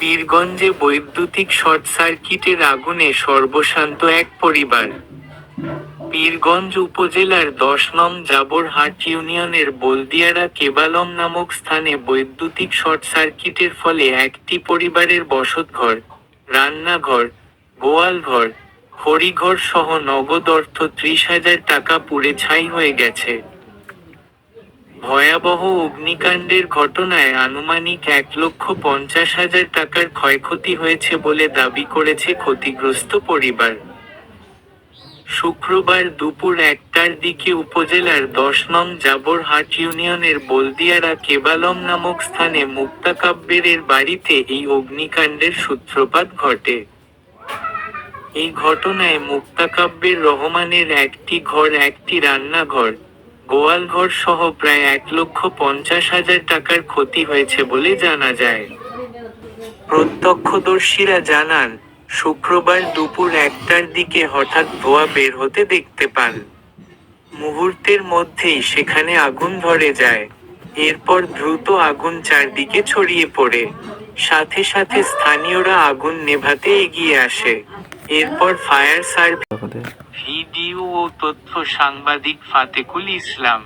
পীরগঞ্জে বৈদ্যুতিক শর্ট সার্কিটের আগুনে সর্বশান্ত এক পরিবার। পীরগঞ্জ উপজেলার দশ নং জাবরহাট ইউনিয়নের বলদিয়ারা কেবালম নামক স্থানে বৈদ্যুতিক শর্ট সার্কিটের ফলে একটি পরিবারের বসতঘর, রান্নাঘর, গোয়ালঘর, হরিঘর সহ নগদ অর্থ ত্রিশ হাজার টাকা পুড়ে ছাই হয়ে গেছে। ভয়াবহ অগ্নিকাণ্ডের ঘটনায় আনুমানিক এক লক্ষ পঞ্চাশ হাজার টাকার ক্ষয়ক্ষতি হয়েছে বলে দাবি করেছে ক্ষতিগ্রস্ত পরিবার। শুক্রবার দুপুর একটার দিকে উপজেলার দশ নং জাবরহাট ইউনিয়নের বলদিয়ারা কেবালম নামক স্থানে মুক্তাকাব্যের বাড়িতে এই অগ্নিকাণ্ডের সূত্রপাত ঘটে। এই ঘটনায় মুক্তাকাব্যের রহমানের একটি ঘর, একটি রান্নাঘর গোয়ালঘর সহ প্রায় এক লক্ষ পঞ্চাশ হাজার টাকার ক্ষতি হয়েছে বলে জানা যায়। প্রত্যক্ষদর্শীরা জানান, শুক্রবার দুপুর একটার দিকে হঠাৎ ধোঁয়া বের হতে দেখতে পান। মুহূর্তের মধ্যেই সেখানে আগুন ধরে যায়। এরপর দ্রুত আগুন চারদিকে ছড়িয়ে পড়ে। সাথে সাথে স্থানীয়রা আগুন নেভাতে এগিয়ে আসে। এরপর ফায়ার সার্ভিস ভিডিও ও তথ্য সাংবাদিক ফাতেকুল ইসলাম।